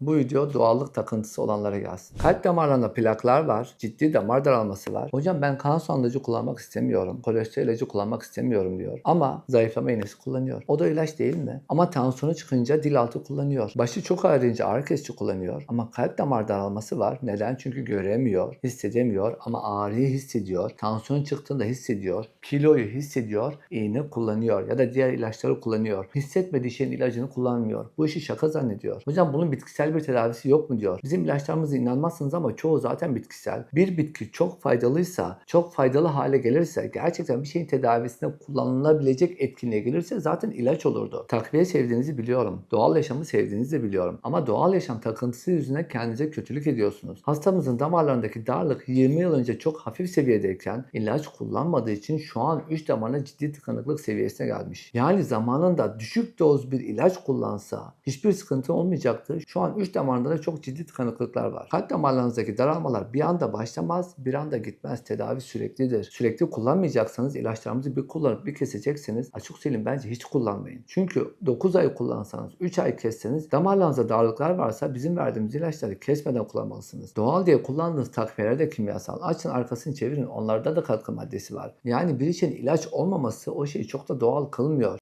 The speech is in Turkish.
Bu video doğallık takıntısı olanlara gelsin. Kalp damarlarında plaklar var, ciddi damar daralması var. Hocam ben kan sulandırıcı kullanmak istemiyorum, kolesterol ilacı kullanmak istemiyorum diyor. Ama zayıflama iğnesi kullanıyor. O da ilaç değil mi? Ama tansiyonu çıkınca dil altı kullanıyor. Başı çok ağrıyınca ağrı kesici kullanıyor. Ama kalp damar daralması var. Neden? Çünkü göremiyor, hissedemiyor ama ağrıyı hissediyor. Tansiyon çıktığında hissediyor. Kiloyu hissediyor. iğne kullanıyor ya da diğer ilaçları kullanıyor. Hissetmediği şeyin ilacını kullanmıyor. Bu işi şaka zannediyor. Hocam bunun bitkisel bir tedavisi yok mu diyor. Bizim ilaçlarımıza inanmazsınız ama çoğu zaten bitkisel. Bir bitki çok faydalıysa, çok faydalı hale gelirse, gerçekten bir şeyin tedavisine kullanılabilecek etkinliğe gelirse zaten ilaç olurdu. Takviye sevdiğinizi biliyorum. Doğal yaşamı sevdiğinizi de biliyorum. Ama doğal yaşam takıntısı yüzünden kendinize kötülük ediyorsunuz. Hastamızın damarlarındaki darlık 20 yıl önce çok hafif seviyedeyken ilaç kullanmadığı için şu an 3 damarına ciddi tıkanıklık seviyesine gelmiş. Yani zamanında düşük doz bir ilaç kullansa hiçbir sıkıntı olmayacaktı. Şu an 3 damarında da çok ciddi tıkanıklıklar var. Kalp damarlarınızdaki daralmalar bir anda başlamaz, bir anda gitmez. Tedavi süreklidir. Sürekli kullanmayacaksanız ilaçlarımızı bir kullanıp bir kesecekseniz açık söyleyeyim bence hiç kullanmayın. Çünkü 9 ay kullansanız, 3 ay kesseniz damarlarınızda darlıklar varsa bizim verdiğimiz ilaçları kesmeden kullanmalısınız. Doğal diye kullandığınız takviyeler de kimyasal. Açın arkasını çevirin onlarda da katkı maddesi var. Yani bir için ilaç olmaması o şeyi çok da doğal kılmıyor.